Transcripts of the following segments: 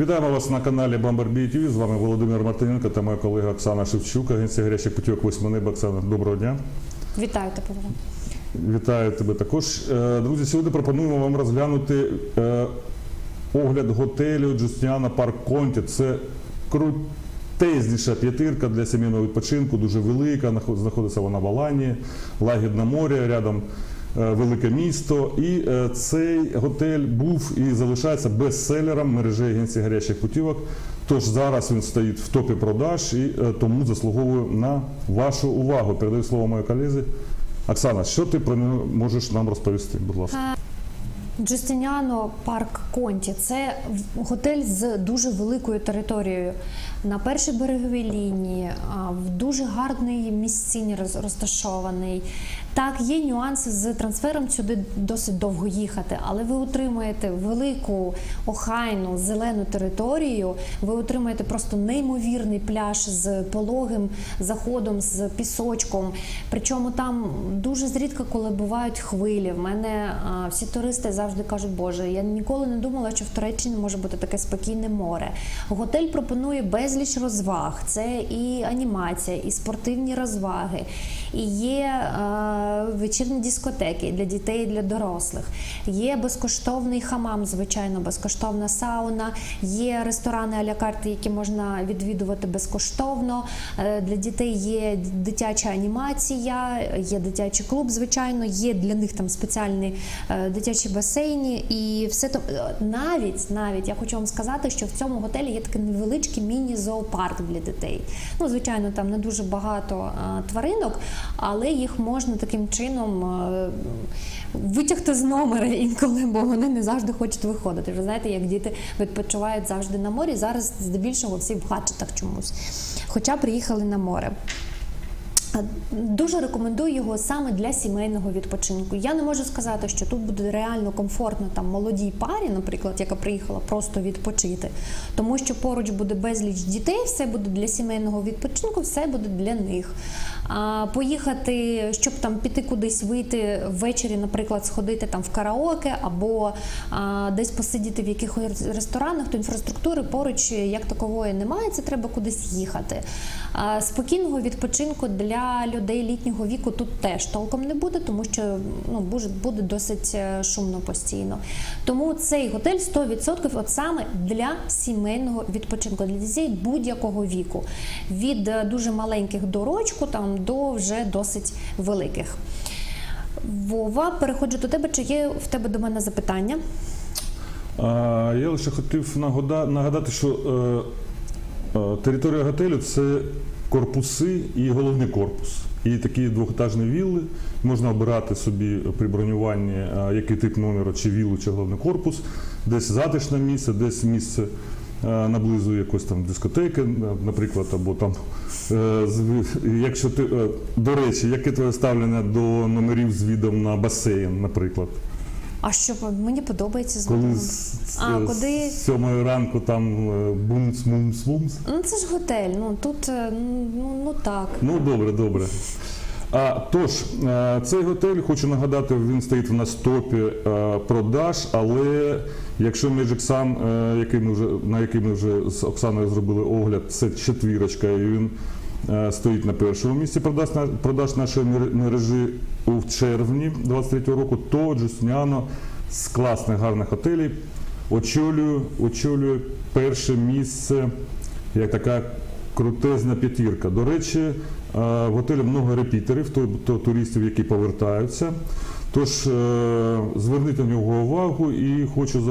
Вітаємо вас на каналі Бомбарбій ТВ. З вами Володимир Мартиненко та моя колега Оксана Шевчук, агенція гарячих путівок «Восьме небо». Оксана, доброго дня. Вітаю тебе. Вітаю тебе також. Е, Друзі, сьогодні пропонуємо вам розглянути е, огляд готелю Джустіана Парк Конті. Це крутезніша п'ятирка для сімейного відпочинку, дуже велика. Знаходиться вона в Алані, лагідне море, рядом велике місто. І е, цей готель був і залишається бестселером мережі агенції гарячих путівок. Тож зараз він стоїть в топі продаж і е, тому заслуговує на вашу увагу. Передаю слово моїй колезі. Оксана, що ти про нього можеш нам розповісти, будь ласка? Джустініано Парк Конті це готель з дуже великою територією на першій береговій лінії, в дуже гарній місцині розташований. Так, є нюанси з трансфером сюди досить довго їхати, але ви отримаєте велику охайну зелену територію. Ви отримаєте просто неймовірний пляж з пологим заходом, з пісочком. Причому там дуже зрідка, коли бувають хвилі. В мене а, всі туристи завжди кажуть, Боже, я ніколи не думала, що в Туреччині може бути таке спокійне море. Готель пропонує безліч розваг. Це і анімація, і спортивні розваги, і є е, вечірні дискотеки для дітей і для дорослих. Є безкоштовний хамам, звичайно, безкоштовна сауна, є ресторани а-ля які можна відвідувати безкоштовно. Е, Для дітей є дитяча анімація, є дитячий клуб, звичайно, є для них там спеціальні е, дитячі басейні, і все то е, навіть навіть я хочу вам сказати, що в цьому готелі є такий невеличкий міні-зоопарк для дітей. Ну, звичайно, там не дуже багато е, тваринок, але їх можна таким чином. е, Витягти з номера інколи, бо вони не завжди хочуть виходити. Ви знаєте, як діти відпочивають завжди на морі. Зараз здебільшого всі в гаджетах чомусь. Хоча приїхали на море. Дуже рекомендую його саме для сімейного відпочинку. Я не можу сказати, що тут буде реально комфортно там молодій парі, наприклад, яка приїхала просто відпочити, тому що поруч буде безліч дітей, все буде для сімейного відпочинку, все буде для них. А поїхати, щоб там піти кудись вийти ввечері, наприклад, сходити там в караоке або а, десь посидіти в якихось ресторанах, то інфраструктури поруч як такової немає. Це треба кудись їхати. А, спокійного відпочинку для людей літнього віку тут теж толком не буде, тому що ну буде, досить е, шумно постійно. Тому цей готель 100% от саме для сімейного відпочинку, для дітей будь-якого віку, від е, дуже маленьких до рочку там до вже досить великих. Вова, переходжу до тебе. Чи є в тебе до мене запитання? Я лише хотів нагадати, що е, територія готелю це корпуси і головний корпус. І такі двохетажні вілли. Можна обирати собі при бронюванні, е, який тип номеру, чи віллу, чи головний корпус, десь затишне місце, десь місце. е, Наблизу якоїсь там дискотеки, наприклад, або там, е, якщо ти, до речі, яке твоє ставлення до номерів з відом на басейн, наприклад? А що мені подобається з Коли з, А, куди? сьомої ранку там е, бумс, мумс, мумс. Ну це ж готель. Ну тут е, ну, ну так. Ну добре, добре. А, тож, е, цей готель, хочу нагадати, він стоїть в нас в топі е, продаж, але якщо Magic Sun, який ми вже, на який ми вже з Оксаною зробили огляд, це четвірочка, і він стоїть на першому місці продаж, продаж нашої мережі у червні 23 року, то Джустініано з класних гарних готелів очолює, очолює перше місце як така крутезна п'ятірка. До речі, е, в готелі много репітерів, то, то туристів, які повертаються. Тож е, зверніть на нього увагу і хочу е,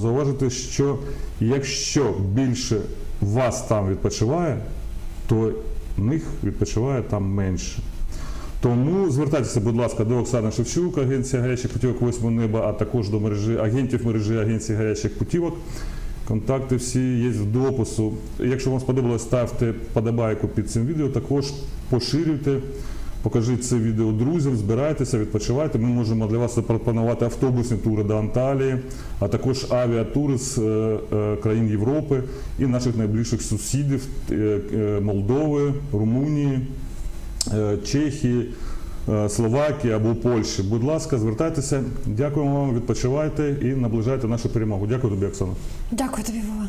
зауважити, що якщо більше вас там відпочиває, то них відпочиває там менше. Тому звертайтеся, будь ласка, до Оксани Шевчук, агенція гарячих путівок восьмого неба, а також до мережі агентів мережі агенції гарячих путівок. Контакти всі є в допису. Якщо вам сподобалось, ставте подобайку під цим відео. Також поширюйте, Покажіть це відео друзям, збирайтеся, відпочивайте. Ми можемо для вас запропонувати автобусні тури до Анталії, а також авіатури з е, е, країн Європи і наших найближчих сусідів е, Молдови, Румунії, Чехії, Словакії або Польщі. Будь ласка, звертайтеся, дякуємо вам, відпочивайте і наближайте нашу перемогу. Дякую тобі, Оксана. Дякую тобі, Вова.